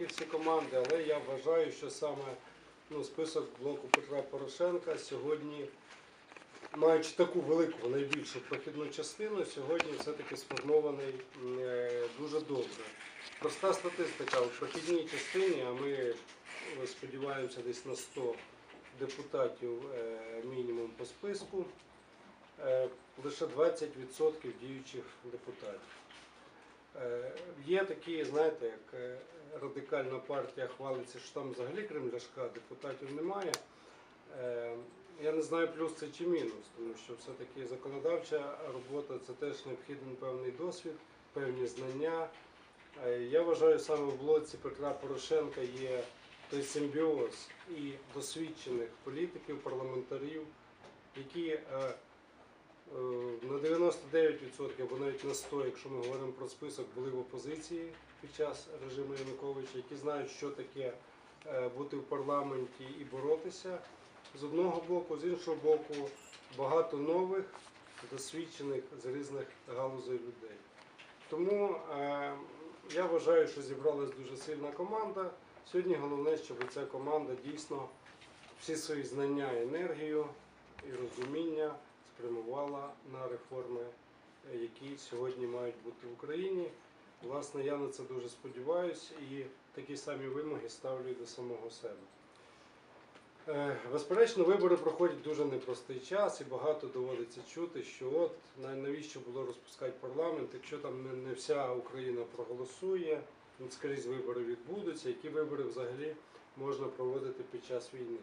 і всі команди, але я вважаю, що саме ну, список блоку Петра Порошенка сьогодні, маючи таку велику, найбільшу прохідну частину, сьогодні все-таки сформований е, дуже добре. Проста статистика у прохідній частині, а ми сподіваємося десь на 100 депутатів е, мінімум по списку, е, лише 20% діючих депутатів. Є такі, знаєте, як радикальна партія хвалиться, що там взагалі крім Ляшка депутатів немає. Е, Я не знаю, плюс це чи мінус, тому що все-таки законодавча робота це теж необхідний певний досвід, певні знання. Е, Я вважаю, саме в блоці Петра Порошенка є той симбіоз і досвідчених політиків, парламентарів, які е, на 99% або навіть на 100%, якщо ми говоримо про список, були в опозиції під час режиму Януковича, які знають, що таке е, бути в парламенті і боротися з одного боку, з іншого боку, багато нових, досвідчених з різних галузей людей. Тому е, я вважаю, що зібралась дуже сильна команда. Сьогодні головне, щоб ця команда дійсно всі свої знання, енергію і розуміння спрямувала на реформи, е, які сьогодні мають бути в Україні. Власне, я на це дуже сподіваюся і такі самі вимоги ставлю до самого себе. Е, Безперечно, вибори проходять дуже непростий час, і багато доводиться чути, що от на- навіщо було розпускати парламент, якщо там не, вся Україна проголосує, скрізь вибори відбудуться, які вибори взагалі можна проводити під час війни.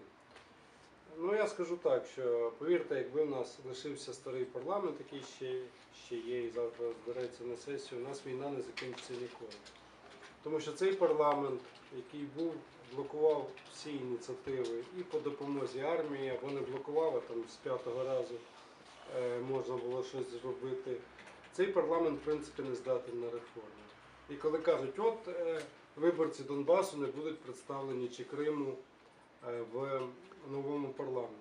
Ну я скажу так, що повірте, якби в нас лишився старий парламент, який ще, ще є і завтра збереться на сесію, у нас війна не закінчиться ніколи. Тому що цей парламент, який був, блокував всі ініціативи і по допомозі армії, або не блокував, а там з п'ятого разу е, можна було щось зробити. Цей парламент, в принципі, не здатен на реформи. І коли кажуть, от е, виборці Донбасу не будуть представлені чи Криму в новому парламенті.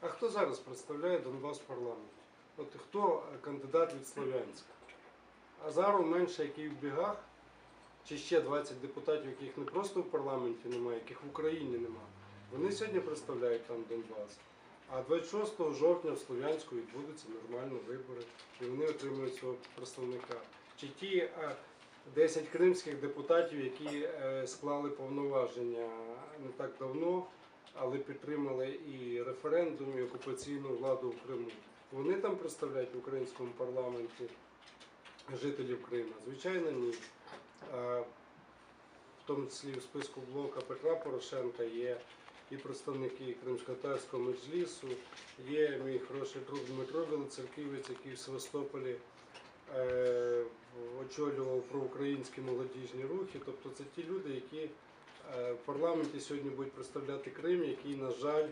А хто зараз представляє Донбас в парламенті? От хто е, кандидат від Слов'янська? Азаров менше, який в бігах, чи ще 20 депутатів, яких не просто в парламенті немає, яких в Україні немає. Вони сьогодні представляють там Донбас. А 26 жовтня в Слов'янську відбудуться нормально вибори, і вони отримують свого представника. Чи ті е, 10 кримських депутатів, які е, склали повноваження не так давно, але підтримали і референдум, і окупаційну владу в Криму. Вони там представляють в українському парламенті жителів Криму? Звичайно, ні. В тому числі в списку блока Петра Порошенка є і представники Кримсько-татарського меджлісу, є мій хороший друг Дмитро Білоцерківець, який в Севастополі е, очолював проукраїнські молодіжні рухи. Тобто це ті люди, які в парламенті сьогодні будуть представляти Крим, який, на жаль,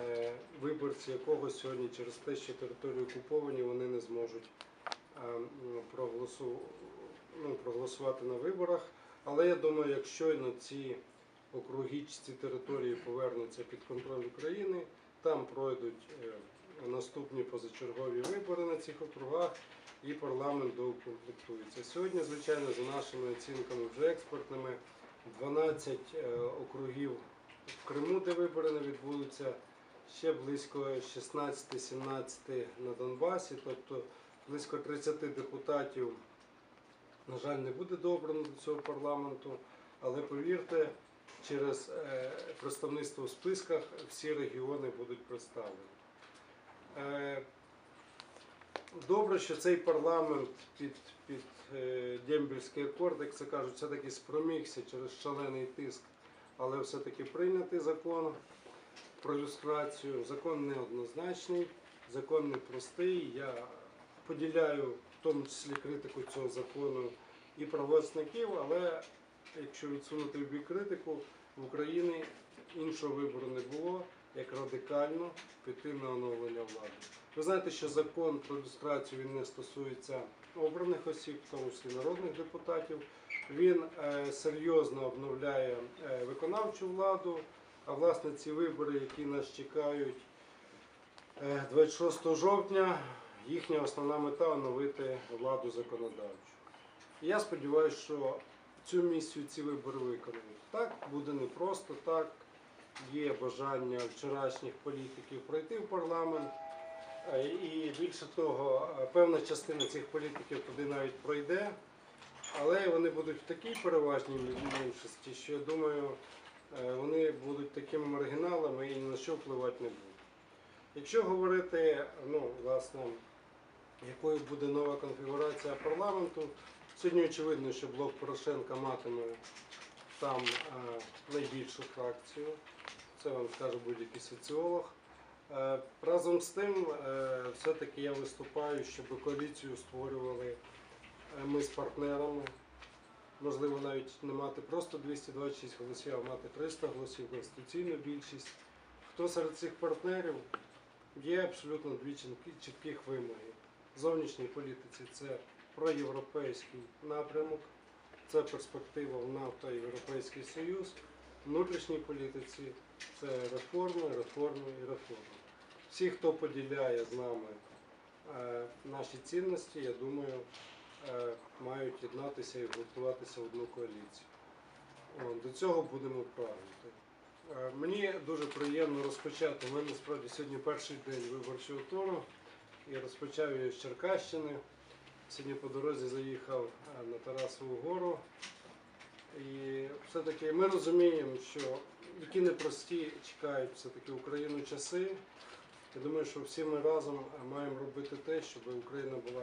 е, виборці якого сьогодні через те, що території окуповані, вони не зможуть е, ну, проголосувати на виборах. Але я думаю, як щойно ці округи ці території повернуться під контроль України, там пройдуть е, наступні позачергові вибори на цих округах і парламент доукомплектується. Сьогодні, звичайно, за нашими оцінками вже експертними, 12 е, округів в Криму, де вибори не відбудуться, ще близько 16-17 на Донбасі, тобто близько 30 депутатів, на жаль, не буде добрано до цього парламенту, але повірте, через е, представництво в списках всі регіони будуть представлені. Добре, що цей парламент під, під е, Дембельський акорд, як це кажуть, все-таки спромігся через шалений тиск, але все-таки прийнятий закон про люстрацію. Закон неоднозначний, закон непростий. Я поділяю в тому числі критику цього закону і правозахисників, але якщо відсунути в бік критику, в Україні іншого вибору не було, як радикально піти на оновлення влади. Ви знаєте, що закон про люстрацію він не стосується обраних осіб, в тому числі народних депутатів. Він е, серйозно обновляє е, виконавчу владу. А власне ці вибори, які нас чекають е, 26 жовтня, їхня основна мета оновити владу законодавчу. Я сподіваюся, що цю місію, ці вибори виконають. Так, буде непросто, так. Є бажання вчорашніх політиків пройти в парламент. Е, І більше того, е, певна частина цих політиків туди навіть пройде, але вони будуть в такій переважній меншості, що я думаю, е, вони будуть такими маргіналами і на що впливати не будуть. Якщо говорити, ну, власне, якою буде нова конфігурація парламенту, сьогодні очевидно, що блок Порошенка матиме там найбільшу фракцію. Це вам скаже будь-який соціолог. Е, Разом з тим, е, все-таки я виступаю, щоб коаліцію створювали е, ми з партнерами. Можливо, навіть не мати просто 226 голосів, а мати 300 голосів, конституційну більшість. Хто серед цих партнерів є абсолютно дві чітких вимоги. В зовнішній політиці це проєвропейський напрямок, це перспектива в НАТО і Європейський Союз. В внутрішній політиці це реформи, реформи і реформи. Всі, хто поділяє з нами е, наші цінності, я думаю, е, мають єднатися і гуртуватися в одну коаліцію. До цього будемо прагнути. Е, Мені дуже приємно розпочати. У мене справді сьогодні перший день виборчого туру. І розпочав я з Черкащини. Сьогодні по дорозі заїхав на Тарасову гору. І все-таки ми розуміємо, що які непрості чекають все-таки Україну часи. Я думаю, що всі ми разом е, маємо робити те, щоб Україна була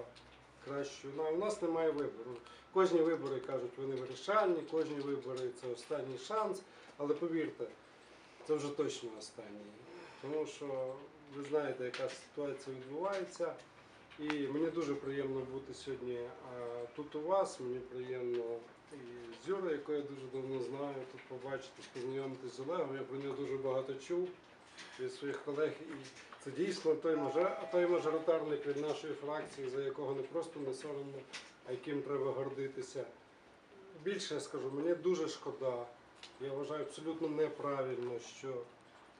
кращою. Ну, у нас немає вибору. Кожні вибори кажуть, вони вирішальні, кожні вибори це останній шанс. Але повірте, це вже точно останній. Тому що ви знаєте, яка ситуація відбувається. І мені дуже приємно бути сьогодні а, тут у вас. Мені приємно і з Юрою, якого я дуже давно знаю, тут побачити, познайомитися з Олегом. Я про нього дуже багато чув від своїх колег. Це дійсно той, той мажоритарник від нашої фракції, за якого не просто не соромно, а яким треба гордитися. Більше я скажу, мені дуже шкода. Я вважаю абсолютно неправильно, що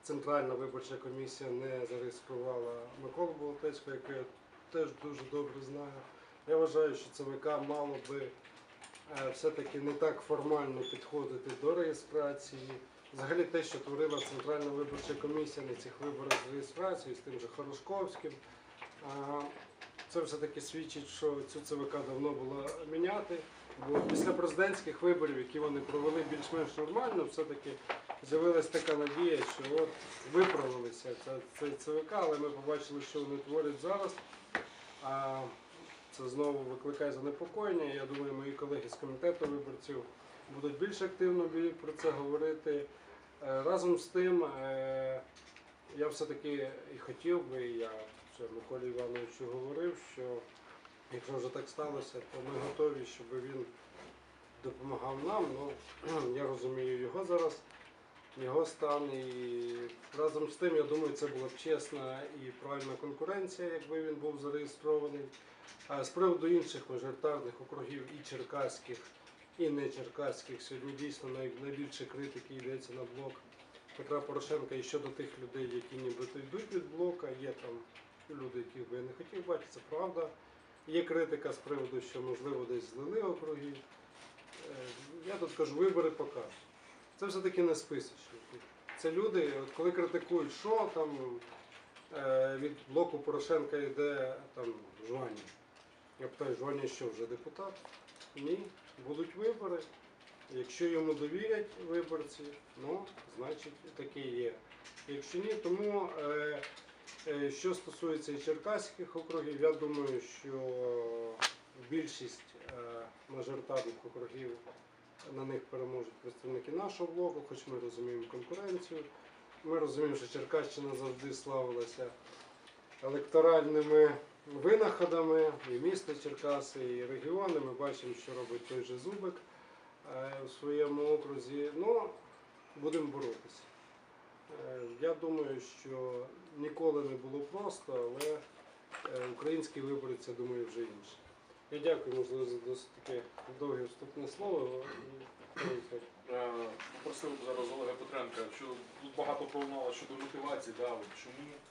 Центральна виборча комісія не зареєструвала Миколу Болотецького, якого я теж дуже добре знаю. Я вважаю, що ЦВК мало би е, все-таки не так формально підходити до реєстрації. Взагалі те, що творила Центральна виборча комісія на цих виборах з реєстрацією, з тим же Хорошковським, це все-таки свідчить, що цю ЦВК давно було міняти. Бо після президентських виборів, які вони провели більш-менш нормально, все-таки з'явилася така надія, що от виправилися цей ЦВК, але ми побачили, що вони творять зараз. А це знову викликає занепокоєння. Я думаю, мої колеги з комітету виборців будуть більш активно про це говорити. Е, Разом з тим, е, я все-таки і хотів би, і я це Миколі Івановичу говорив, що якщо вже так сталося, то ми готові, щоб він допомагав нам. Ну, я розумію його зараз, його стан. І разом з тим, я думаю, це була б чесна і правильна конкуренція, якби він був зареєстрований. А з приводу інших мажоритарних округів і черкаських, і не черкаських, сьогодні дійсно найбільше критики йдеться на блок Петра Порошенка і щодо тих людей, які нібито йдуть від блока. Є там люди, яких би я не хотів бачити, це правда. Є критика з приводу, що можливо десь злили округи. Е, Я тут кажу, вибори покажуть. Це все-таки не списочники. Це люди, от коли критикують, що там е, від блоку Порошенка йде там Жвані. Я питаю, Жвані що вже депутат? Ні, будуть вибори. Якщо йому довірять виборці, ну, значить таке є. Якщо ні, тому е, е, що стосується і черкаських округів, я думаю, що більшість е, мажоритарних округів на них переможуть представники нашого блоку, хоч ми розуміємо конкуренцію. Ми розуміємо, що Черкащина завжди славилася електоральними винаходами, і місто Черкаси, і регіони. Ми бачимо, що робить той же Зубик е, у своєму окрузі. Ну, будемо боротися. Е, Я думаю, що ніколи не було просто, але е, український виборець, я думаю, вже інше. Я дякую, можливо, за досить таке довге вступне слово. І, Е, Просив зараз Олега Петренка, що тут багато пролунало щодо мотивації, да, чому е,